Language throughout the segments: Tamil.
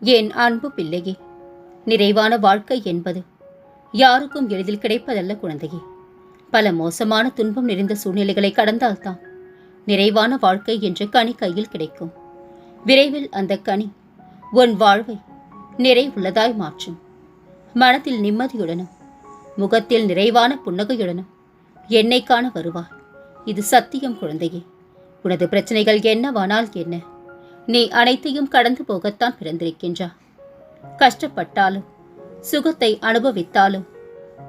என் அன்பு பிள்ளையே? நிறைவான வாழ்க்கை என்பது யாருக்கும் எளிதில் கிடைப்பதல்ல குழந்தையே. பல மோசமான துன்பம் நிறைந்த சூழ்நிலைகளை கடந்தால்தான் நிறைவான வாழ்க்கை என்ற கனி கையில் கிடைக்கும். விரைவில் அந்த கனி உன் வாழ்வை நிறைவுள்ளதாய் மாற்றும். மனத்தில் நிம்மதியுடனும் முகத்தில் நிறைவான புன்னகையுடனும் என்னை காண வருவாய். இது சத்தியம் குழந்தையே. உனது பிரச்சனைகள் என்னவானால் என்ன? நீ அனைத்தையும் கடந்து போகத்தான் பிறந்திருக்கின்றா கஷ்டப்பட்டாலும் சுகத்தை அனுபவித்தாலும்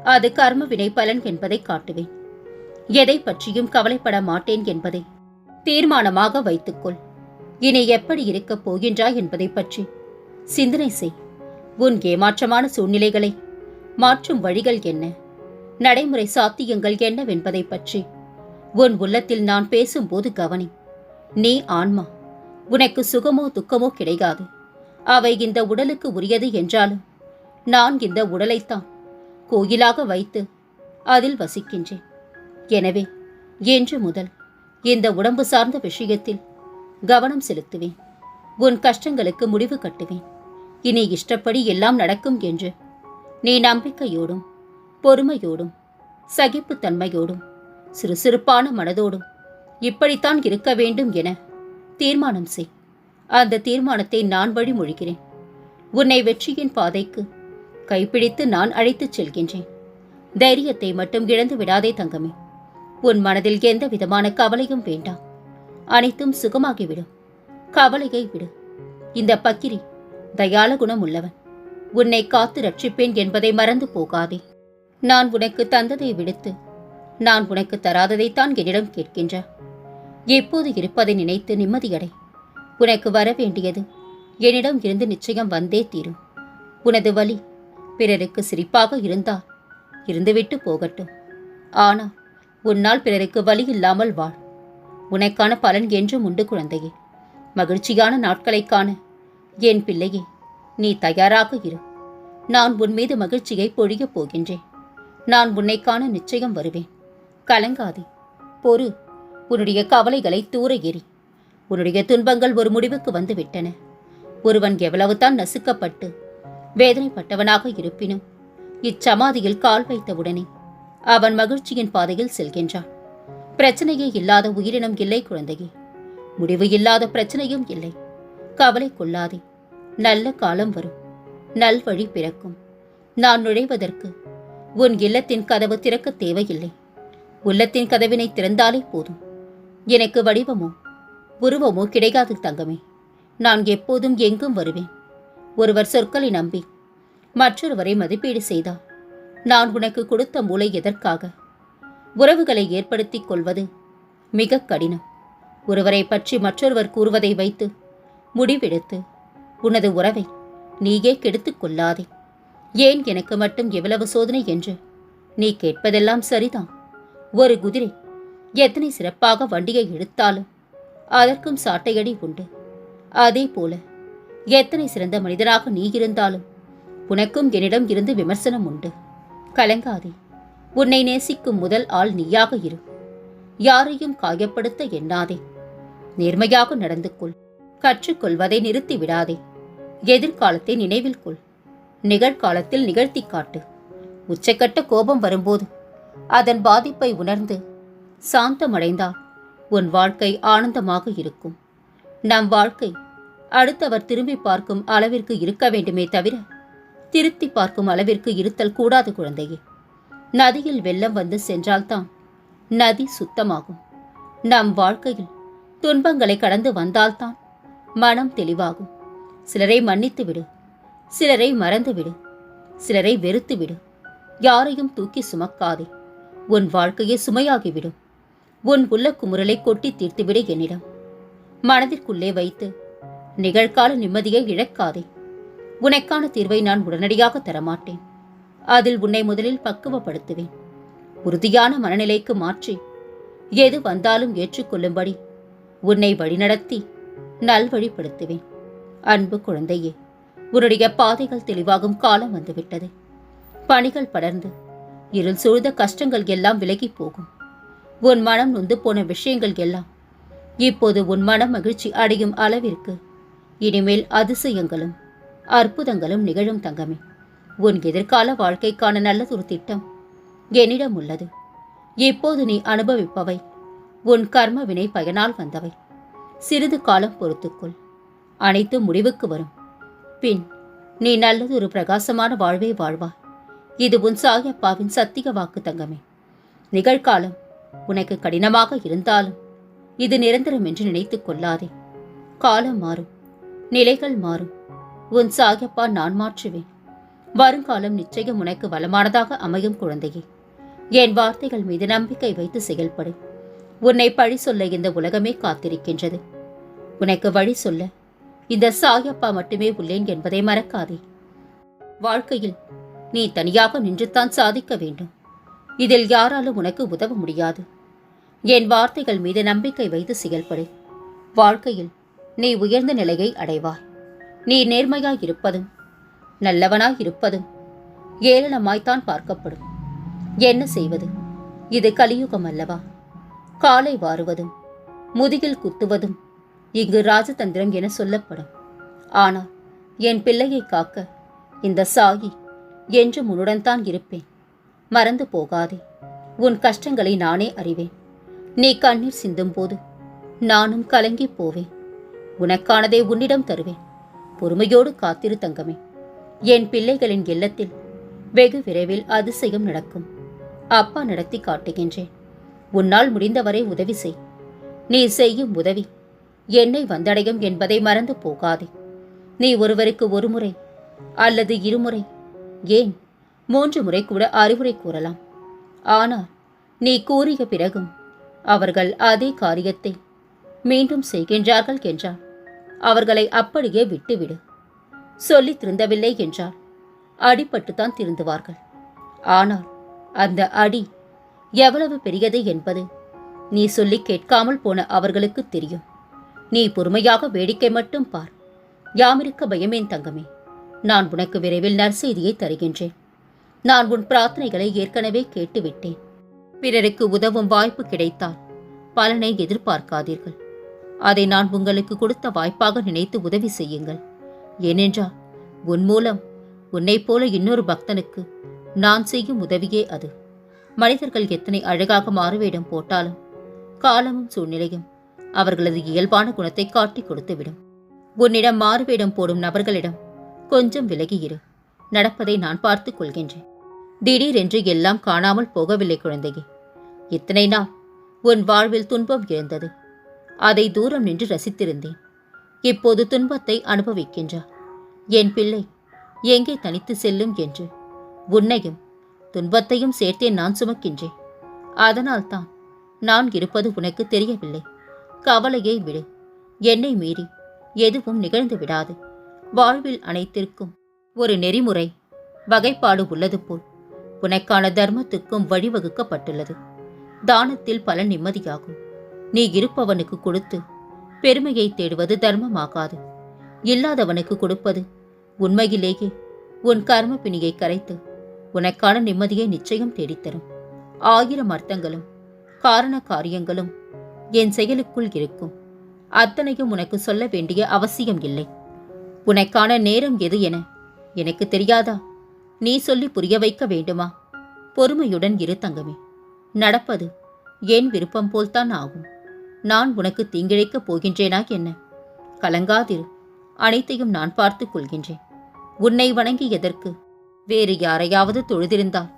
அது கர்ம வினை பலன் என்பதை காட்டுவேன். எதை பற்றியும் கவலைப்பட மாட்டேன் என்பதை தீர்மானமாக வைத்துக்கொள். இனி எப்படி இருக்கப் போகின்றாய் என்பதை பற்றி சிந்தனை செய். உன் ஏமாற்றமான சூழ்நிலைகளை மாற்றும் வழிகள் என்ன? நடைமுறை சாத்தியங்கள் என்னவென்பதை பற்றி உன் உள்ளத்தில் நான் பேசும்போது கவனி. நீ ஆன்மா. உனக்கு சுகமோ துக்கமோ கிடைக்காது அவை இந்த உடலுக்கு உரியது என்றாலும் நான் இந்த உடலைத்தான் கோயிலாக வைத்து அதில் வசிக்கின்றேன். எனவே என்று முதல் இந்த உடம்பு சார்ந்த விஷயத்தில் கவனம் செலுத்துவேன். உன் கஷ்டங்களுக்கு முடிவு கட்டுவேன். இனி இஷ்டப்படி எல்லாம் நடக்கும் என்று நீ நம்பிக்கையோடும் பொறுமையோடும் சகிப்புத்தன்மையோடும் சுறுசுறுப்பான மனதோடும் இப்படித்தான் இருக்க வேண்டும் என தீர்மானம் செய். அந்த தீர்மானத்தை நான் வழிமொழிகிறேன். உன்னை வெற்றியின் பாதைக்கு கைப்பிடித்து நான் அழைத்துச் செல்கின்றேன். தைரியத்தை மட்டும் இழந்து விடாதே தங்கமே. உன் மனதில் எந்த விதமான கவலையும் வேண்டாம் அனைத்தும் சுகமாகிவிடும். கவலையை விடு. இந்த பக்கிரி தயால குணம் உள்ளவன் உன்னை காத்து ரட்சிப்பேன் என்பதை மறந்து போகாதே. நான் உனக்கு தந்ததை விடுத்து நான் உனக்கு தராததைத்தான் என்னிடம் கேட்கின்ற எப்போது இருப்பதை நினைத்து நிம்மதியடை. உனக்கு வர வேண்டியது என்னிடம் இருந்து நிச்சயம் வந்தே தீரும். உனது வலி பிறருக்கு சிரிப்பாக இருந்தால் இருந்துவிட்டு போகட்டும். ஆனால் உன்னால் பிறருக்கு வலி இல்லாமல் வாழ். உனக்கான பலன் என்றும் உண்டு குழந்தையே. மகிழ்ச்சியான நாட்களை காண என் பிள்ளையே நீ தயாராக இரு. நான் உன் மீது மகிழ்ச்சியை பொழியப் போகின்றேன். நான் உன்னை காண நிச்சயம் வருவேன். கலங்காதே. பொறு. உன்னுடைய கவலைகளை தூர எறி உன்னுடைய துன்பங்கள் ஒரு முடிவுக்கு வந்துவிட்டன. ஒருவன் எவ்வளவுதான் நசுக்கப்பட்டு வேதனைப்பட்டவனாக இருப்பினும் இச்சமாதியில் கால் வைத்தவுடனே அவன் மகிழ்ச்சியின் பாதையில் செல்கின்றான். பிரச்சனையே இல்லாத உயிரினம் இல்லை குழந்தையே. முடிவு இல்லாத பிரச்சனையும் இல்லை. கவலை கொள்ளாதே. நல்ல காலம் வரும். நல்வழி பிறக்கும். நான் நுழைவதற்கு உன் இல்லத்தின் கதவு திறக்க தேவையில்லை. உள்ளத்தின் கதவினை திறந்தாலே போதும். எனக்கு வடிவமோ உருவமோ கிடைக்காது தங்கமே. நான் எப்போதும் எங்கும் வருவேன். ஒருவர் சொற்களை நம்பி மற்றொருவரை மதிப்பீடு செய்தார் நான் உனக்கு கொடுத்த மூளை எதற்காக? உறவுகளை ஏற்படுத்திக் கொள்வது மிக கடினம். ஒருவரை பற்றி மற்றொருவர் கூறுவதை வைத்து முடிவெடுத்து உனது உறவை நீயே கெடுத்துக் கொள்ளாதே. ஏன் எனக்கு மட்டும் எவ்வளவு சோதனை என்று நீ கேட்பதெல்லாம் சரிதான். ஒரு குதிரை எத்தனை சிறப்பாக வண்டியை எடுத்தாலும் அதற்கும் சாட்டையடி உண்டு. அதே போல எத்தனை சிறந்த மனிதராக நீ இருந்தாலும் உனக்கும் என்னிடம் இருந்து விமர்சனம் உண்டு. கலங்காதே உன்னை நேசிக்கும் முதல் ஆள் நீயாக இரு. யாரையும் காயப்படுத்த எண்ணாதே. நேர்மையாக நடந்து கொள். கற்றுக்கொள்வதை நிறுத்தி விடாதே. எதிர்காலத்தை நினைவில் கொள். நிகழ்காலத்தில் நிகழ்த்தி காட்டு. உச்சக்கட்ட கோபம் வரும்போது அதன் பாதிப்பை உணர்ந்து சாந்தமடைந்தால் உன் வாழ்க்கை ஆனந்தமாக இருக்கும். நம் வாழ்க்கை அடுத்தவர் திரும்பி பார்க்கும் அளவிற்கு இருக்க வேண்டுமே தவிர திருத்தி பார்க்கும் அளவிற்கு இருத்தல் கூடாது குழந்தையே. நதியில் வெள்ளம் வந்து சென்றால்தான் நதி சுத்தமாகும். நம் வாழ்க்கையில் துன்பங்களை கடந்து வந்தால்தான் மனம் தெளிவாகும். சிலரை மன்னித்து விடு சிலரை மறந்து விடு சிலரை வெறுத்து விடு. யாரையும் தூக்கி சுமக்காதே. உன் வாழ்க்கையே சுமையாகிவிடும். உன் உள்ள குமுறலை கொட்டி தீர்த்துவிடு என்னிடம். மனதிற்குள்ளே வைத்து நிகழ்கால நிம்மதியை இழக்காதே. உனக்கான தீர்வை நான் உடனடியாக தரமாட்டேன். அதில் உன்னை முதலில் பக்குவப்படுத்துவேன். உறுதியான மனநிலைக்கு மாற்றி எது வந்தாலும் ஏற்றுக்கொள்ளும்படி உன்னை வழிநடத்தி நல்வழிப்படுத்துவேன் அன்பு குழந்தையே உன்னுடைய பாதைகள் தெளிவாகும் காலம் வந்துவிட்டது. பணிகள் படர்ந்து இருள் சூழ்ந்த கஷ்டங்கள் எல்லாம் விலகி போகும். உன் மனம் நொந்து போன விஷயங்கள் எல்லாம் இப்போது உன் மனம் மகிழ்ச்சி அடையும் அளவிற்கு இனிமேல் அதிசயங்களும் அற்புதங்களும் நிகழும் தங்கமே. உன் எதிர்கால வாழ்க்கைக்கான நல்லதொரு திட்டம் என்னிடம் உள்ளது. இப்போது நீ அனுபவிப்பவை உன் கர்ம வினை பயனால் வந்தவை. சிறிது காலம் பொறுத்துக்கொள். அனைத்து முடிவுக்கு வரும். பின் நீ நல்லதொரு பிரகாசமான வாழ்வை வாழ்வாய். இது உன் சாயப்பாவின் சத்திய வாக்கு தங்கமே. நிகழ்காலம் உனக்கு கடினமாக இருந்தாலும் இது நிரந்தரம் என்று நினைத்துக் கொள்ளாதே. காலம் மாறும் நிலைகள் மாறும். உன் சாகப்பா நான் மாற்றுவேன். வருங்காலம் நிச்சயம் உனக்கு வளமானதாக அமையும் குழந்தையே. என் வார்த்தைகள் மீது நம்பிக்கை வைத்து செயல்படு. உன்னை பழி சொல்ல இந்த உலகமே காத்திருக்கின்றது. உனக்கு வழி சொல்ல இந்த சாயப்பா மட்டுமே உள்ளேன் என்பதை மறக்காதே. வாழ்க்கையில் நீ தனியாக நின்றுத்தான் சாதிக்க வேண்டும். இதில் யாராலும் உனக்கு உதவ முடியாது. என் வார்த்தைகள் மீது நம்பிக்கை வைத்து செயல்படு. வாழ்க்கையில் நீ உயர்ந்த நிலையை அடைவாய். நீ நேர்மையாய் இருப்பதும் நல்லவனாய் இருப்பதும் ஏளனமாய்த்தான் பார்க்கப்படும். என்ன செய்வது? இது கலியுகம் அல்லவா? காலை வாருவதும் முதுகில் குத்துவதும் இங்கு ராஜதந்திரம் என சொல்லப்படும். ஆனால் என் பிள்ளையை காக்க இந்த சாயி என்று உன்னுடன் தான் இருப்பேன். மறந்து போகாதே. உன் கஷ்டங்களை நானே அறிவேன். நீ கண்ணீர் சிந்தும் போது நானும் கலங்கி போவேன். உனக்கானதை உன்னிடம் தருவேன். பொறுமையோடு காத்திரு தங்கமே. என் பிள்ளைகளின் இல்லத்தில் வெகு விரைவில் அதிசயம் நடக்கும். அப்பா நடத்தி காட்டுகின்றேன். உன்னால் முடிந்தவரை உதவி செய். நீ செய்யும் உதவி என்னை வந்தடையும் என்பதை மறந்து போகாதே. நீ ஒருவருக்கு ஒரு முறை அல்லது இருமுறை ஏன் மூன்று முறை கூட அறிவுரை கூறலாம். ஆனால் நீ கூறிய பிறகும் அவர்கள் அதே காரியத்தை மீண்டும் செய்கின்றார்கள் என்றால் அவர்களை அப்படியே விட்டுவிடு. சொல்லித் திருந்தவில்லை என்றால் அடிபட்டுத்தான் திருந்துவார்கள். ஆனால் அந்த அடி எவ்வளவு பெரியது என்பது நீ சொல்லி கேட்காமல் போன அவர்களுக்கு தெரியும். நீ பொறுமையாக வேடிக்கை மட்டும் பார். யாமிருக்க பயமேன் தங்கமே. நான் உனக்கு விரைவில் நற்செய்தியை தருகின்றேன். நான் உன் பிரார்த்தனைகளை ஏற்கனவே கேட்டுவிட்டேன். பிறருக்கு உதவும் வாய்ப்பு கிடைத்தால் பலனை எதிர்பார்க்காதீர்கள். அதை நான் உங்களுக்கு கொடுத்த வாய்ப்பாக நினைத்து உதவி செய்யுங்கள். ஏனென்றால் உன் மூலம் உன்னைப் போல இன்னொரு பக்தனுக்கு நான் செய்யும் உதவியே அது. மனிதர்கள் எத்தனை அழகாக மாறுவேடம் போட்டாலும் காலமும் சூழ்நிலையும் அவர்களது இயல்பான குணத்தை காட்டிக் கொடுத்துவிடும். உன்னிடம் மாறுவேடம் போடும் நபர்களிடம் கொஞ்சம் விலகியிரு. நடப்பதை நான் பார்த்துக் கொள்கின்றேன். திடீரென்று எல்லாம் காணாமல் போகவில்லை குழந்தையே. இத்தனை நாள் உன் வாழ்வில் துன்பம் இருந்தது அதை தூரம் நின்று ரசித்திருந்தேன். இப்போது துன்பத்தை அனுபவிக்கின்றார் என் பிள்ளை எங்கே தனித்து செல்லும் என்று. உன்னையும் துன்பத்தையும் சேர்த்தே நான் சுமக்கின்றேன். அதனால்தான் நான் இருப்பது உனக்கு தெரியவில்லை. கவலையை விடு. என்னை மீறி எதுவும் நிகழ்ந்து விடாது. வாழ்வில் அனைத்திற்கும் ஒரு நெறிமுறை வகைப்பாடு உள்ளது போல். உனக்கான தர்மத்துக்கும் வழிவகுக்கப்பட்டுள்ளது. தானத்தில் பல நிம்மதியாகும். நீ இருப்பவனுக்கு கொடுத்து பெருமையை தேடுவது தர்மமாகாது. இல்லாதவனுக்கு கொடுப்பது உண்மையிலேயே உன் கர்ம பிணியை கரைத்து உனக்கான நிம்மதியை நிச்சயம் தேடித்தரும். ஆயிரம் அர்த்தங்களும் காரண காரியங்களும் என் செயலுக்குள் இருக்கும். அத்தனையும் உனக்கு சொல்ல வேண்டிய அவசியம் இல்லை. உனக்கான நேரம் எது என எனக்கு தெரியாதா? நீ சொல்லி புரிய வைக்க வேண்டுமா? பொறுமையுடன் இரு தங்கமே. நடப்பது என் விருப்பம் போல்தான் ஆகும். நான் உனக்கு தீங்கிழைக்கப் போகின்றேனா என்ன? கலங்காதிரு. அனைத்தையும் நான் பார்த்துக் கொள்கின்றேன். உன்னை வணங்கி எதற்கு? வேறு யாரையாவது தொழுதிருந்தால்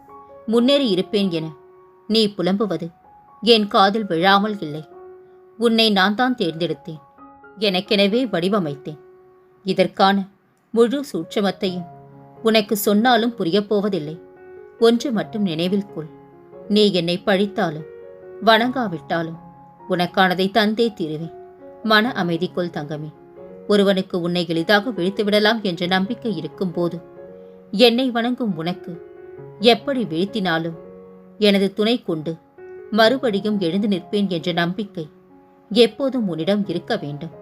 முன்னேறி இருப்பேன் என. நீ புலம்புவது என் காதில் விழாமல் இல்லை. உன்னை நான் தான் தேர்ந்தெடுத்தேன். எனக்கெனவே வடிவமைத்தேன். இதற்கான முழு சூட்சமத்தையும் உனக்கு சொன்னாலும் புரியப்போவதில்லை. ஒன்று மட்டும் நினைவில் கொள். நீ என்னை பழித்தாலும் வணங்காவிட்டாலும் உனக்கானதை தந்தே தீருவேன். மன அமைதிக்குள் தங்கமே. ஒருவனுக்கு உன்னை எளிதாக விழித்துவிடலாம் என்ற நம்பிக்கை இருக்கும்போது என்னை வணங்கும் உனக்கு எப்படி வீழ்த்தினாலும் எனது துணை கொண்டு மறுபடியும் எழுந்து நிற்பேன் என்ற நம்பிக்கை எப்போதும் உன்னிடம் இருக்க வேண்டும்.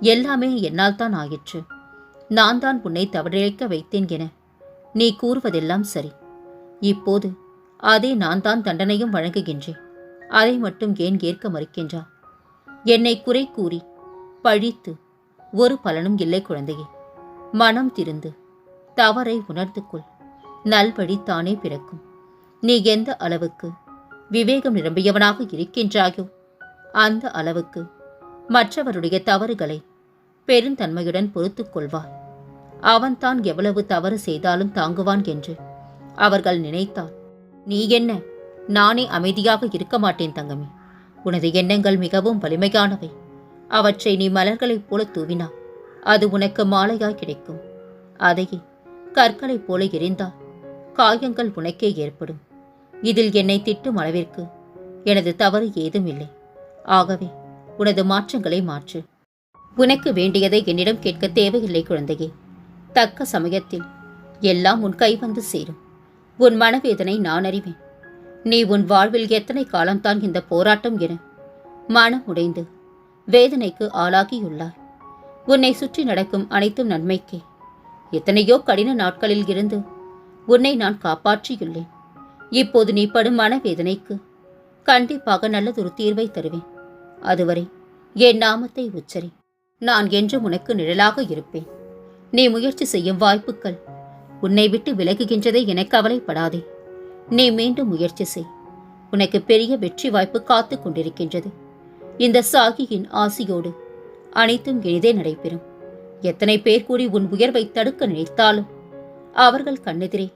எல்லாமே என்னால் தான் ஆயிற்று. நான் தான் உன்னை தவறிழைக்க வைத்தேன் என நீ கூறுவதெல்லாம் சரி. இப்போது அதே நான் தான் தண்டனையும் வழங்குகின்றேன். அதை மட்டும் ஏன் ஏற்க மறுக்கின்றா என்னை குறை கூறி பழித்து ஒரு பலனும் இல்லை குழந்தையே. மனம் திருந்து தவறை உணர்ந்துக்குள் நல்வழி தானே பிறக்கும். நீ எந்த அளவுக்கு விவேகம் நிரம்பியவனாக இருக்கின்றாயோ அந்த அளவுக்கு மற்றவருடைய தவறுகளை பெருந்தன்மையுடன் பொறுத்துக் அவன்தான் எவ்வளவு தவறு செய்தாலும் தாங்குவான் என்று. அவர்கள் நினைத்தான் நீ என்ன? நானே அமைதியாக இருக்க மாட்டேன் தங்கமே. உனது எண்ணங்கள் மிகவும் வலிமையானவை. அவற்றை நீ மலர்களைப் போல தூவினா அது உனக்கு மாலையாய் கிடைக்கும். அதையே கற்களைப் போல எரிந்தால் காயங்கள் உனக்கே ஏற்படும். இதில் என்னை திட்டும் அளவிற்கு எனது தவறு ஏதும் இல்லை. ஆகவே உனது மாற்றங்களை மாற்று. உனக்கு வேண்டியதை என்னிடம் கேட்க தேவையில்லை குழந்தையே. தக்க சமயத்தில் எல்லாம் உன் கை வந்து சேரும். உன் மனவேதனை நான் அறிவேன். நீ உன் வாழ்வில் எத்தனை காலம்தான் இந்த போராட்டம் என மனம் உடைந்து வேதனைக்கு ஆளாகியுள்ளாய். உன்னை சுற்றி நடக்கும் அனைத்தும் நன்மைக்கே. எத்தனையோ கடின நாட்களில் இருந்து உன்னை நான் காப்பாற்றியுள்ளேன். இப்போது நீ படும் மனவேதனைக்கு கண்டிப்பாக நல்லதொரு தீர்வை தருவேன். அதுவரை என் நாமத்தை உச்சரி. நான் என்றும் உனக்கு நிழலாக இருப்பேன். நீ முயற்சி செய்யும் வாய்ப்புகள். உன்னை விட்டு விலகுகின்றதை என கவலைப்படாதே. நீ மீண்டும் முயற்சி செய். உனக்கு பெரிய வெற்றி வாய்ப்பு காத்து கொண்டிருக்கின்றது. இந்த சாகியின் ஆசியோடு அனைத்தும் எளிதே நடைபெறும். எத்தனை பேர் கூடி உன் உயர்வை தடுக்க நினைத்தாலும் அவர்கள் கண்ணெதிரே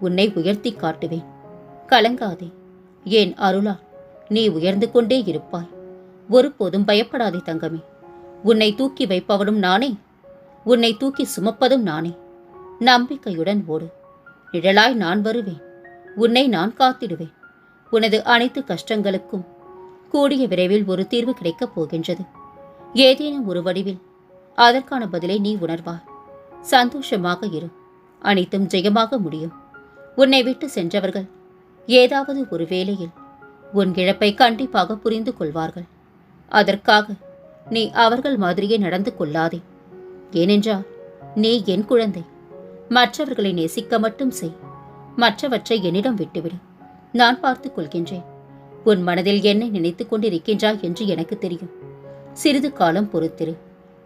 உன்னை உயர்த்தி காட்டுவேன். கலங்காதே. ஏன் அருளால் நீ உயர்ந்து கொண்டே இருப்பாய். ஒருபோதும் பயப்படாதே தங்கமே. உன்னை தூக்கி வைப்பவனும் நானே. உன்னை தூக்கி சுமப்பதும் நானே. நம்பிக்கையுடன் ஓடு. நிழலாய் நான் வருவேன். உன்னை நான் காத்திடுவேன். உனது அனைத்து கஷ்டங்களுக்கும் கூடிய விரைவில் ஒரு தீர்வு கிடைக்கப் போகின்றது. ஏதேனும் ஒரு வடிவில் அதற்கான பதிலை நீ உணர்வாய். சந்தோஷமாக இரு. அனைத்தும் ஜெயமாக முடியும். உன்னை விட்டு சென்றவர்கள் ஏதாவது ஒரு வேளையில் உன் இழப்பை கண்டிப்பாக புரிந்து கொள்வார்கள். அதற்காக நீ அவர்கள் மாதிரியே நடந்து கொள்ளாதே. ஏனென்றால் நீ என் குழந்தை. மற்றவர்களை நேசிக்க மட்டும் செய். மற்றவற்றை என்னிடம் விட்டுவிடு. நான் பார்த்துக் கொள்கின்றேன். உன் மனதில் என்னை நினைத்துக் கொண்டிருக்கின்றாய் என்று எனக்கு தெரியும். சிறிது காலம் பொறுத்திரு.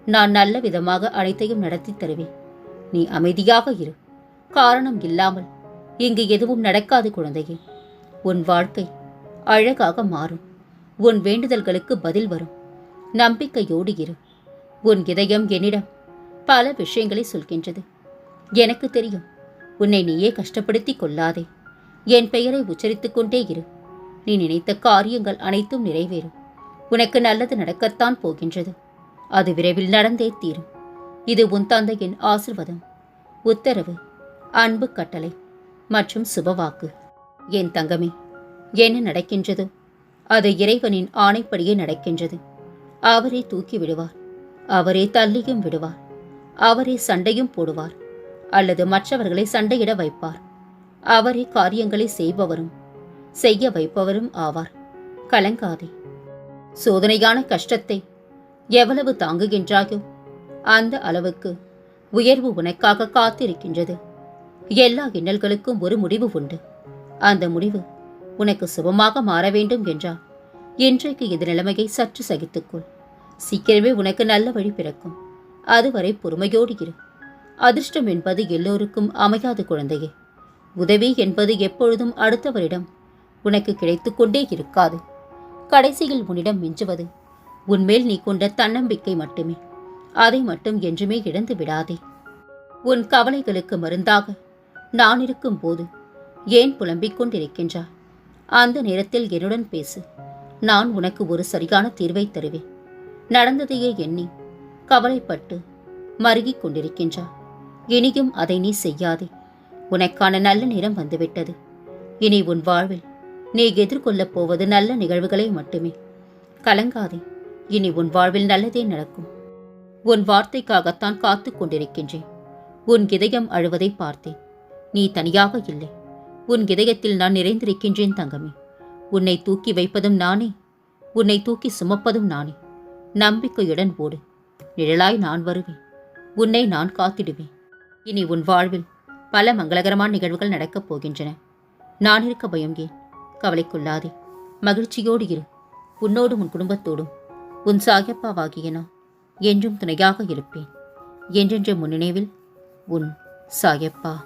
நான் நல்ல விதமாக அனைத்தையும் நடத்தி தருவேன். நீ அமைதியாக இரு. காரணம் இல்லாமல் இங்கு எதுவும் நடக்காது குழந்தையே. உன் வாழ்க்கை அழகாக மாறும். உன் வேண்டுதல்களுக்கு பதில் வரும். நம்பிக்கையோடு இரு. உன் இதயம் என்னிடம் பல விஷயங்களை சொல்கின்றது. எனக்கு தெரியும் உன்னை நீயே கஷ்டப்படுத்திக் கொள்ளாதே. என் பெயரை உச்சரித்துக் கொண்டே இரு. நீ நினைத்த காரியங்கள் அனைத்தும் நிறைவேறும். உனக்கு நல்லது நடக்கத்தான் போகின்றது. அது விரைவில் நடந்தே தீரும். இது உன் தந்தையின் ஆசிர்வாதம். உத்தரவு அன்பு கட்டளை மற்றும் சுபவாக்கு. என் தங்கமே என்ன நடக்கின்றதோ? அது இறைவனின் ஆணைப்படியே நடக்கின்றது. அவரே தூக்கி விடுவார். அவரே தள்ளியும் விடுவார். அவரே சண்டையும் போடுவார் அல்லது மற்றவர்களை சண்டையிட வைப்பார். அவரே காரியங்களை செய்பவரும் செய்ய வைப்பவரும் ஆவார். கலங்காதே. சோதனையான கஷ்டத்தை எவ்வளவு தாங்குகின்றாயோ அந்த அளவுக்கு உயர்வு உனக்காக காத்திருக்கின்றது. எல்லா இன்னல்களுக்கும் ஒரு முடிவு உண்டு. அந்த முடிவு உனக்கு சுபமாக மாற வேண்டும் என்றால் இன்றைக்கு இந்த நிலைமையை சற்று சகித்துக்கொள். சீக்கிரமே உனக்கு நல்ல வழி பிறக்கும். அதுவரை பொறுமையோடு இரு. அதிர்ஷ்டம் என்பது எல்லோருக்கும் அமையாத குழந்தையே. உதவி என்பது எப்பொழுதும் அடுத்தவரிடம் உனக்கு கிடைத்துக்கொண்டே இருக்காது. கடைசியில் உன்னிடம் மிஞ்சுவது உன்மேல் நீ கொண்ட தன்னம்பிக்கை மட்டுமே. அதை மட்டும் என்றுமே இழந்து விடாதே. உன் கவலைகளுக்கு மருந்தாக நான் இருக்கும் போது ஏன் புலம்பிக் கொண்டிருக்கின்றாய் அந்த நேரத்தில் என்னுடன் பேசு. நான் உனக்கு ஒரு சரியான தீர்வை தருவேன். நடந்ததையே எண்ணி கவலைப்பட்டு மருகிக் கொண்டிருக்கின்றாய் இனியும் அதை நீ செய்யாதே. உனக்கான நல்ல நேரம் வந்துவிட்டது. இனி உன் வாழ்வில் நீ எதிர்கொள்ளப் போவது நல்ல நிகழ்வுகளை மட்டுமே. கலங்காதே. இனி உன் வாழ்வில் நல்லதே நடக்கும். உன் வார்த்தைக்காகத்தான் காத்துக் கொண்டிருக்கின்றேன். உன் இதயம் அழுவதை பார்த்தேன். நீ தனியாக இல்லை. உன் இதயத்தில் நான் நிறைந்திருக்கின்றேன் தங்கமே. உன்னை தூக்கி வைப்பதும் நானே. உன்னை தூக்கி சுமப்பதும் நானே. நம்பிக்கையுடன் ஓடு. நிழலாய் நான் வருவேன். உன்னை நான் காத்திடுவேன். இனி உன் வாழ்வில் பல மங்களகரமான நிகழ்வுகள் நடக்கப் போகின்றன. நான் இருக்க பயம் ஏன்? கவலைக்குள்ளாதே மகிழ்ச்சியோடு இரு. உன்னோடும் உன் குடும்பத்தோடும். உன் சாயப்பாவாகிய நான் என்றும் துணையாக இருப்பேன். என்றென்ற முன்னினைவில் உன் சாயப்பா.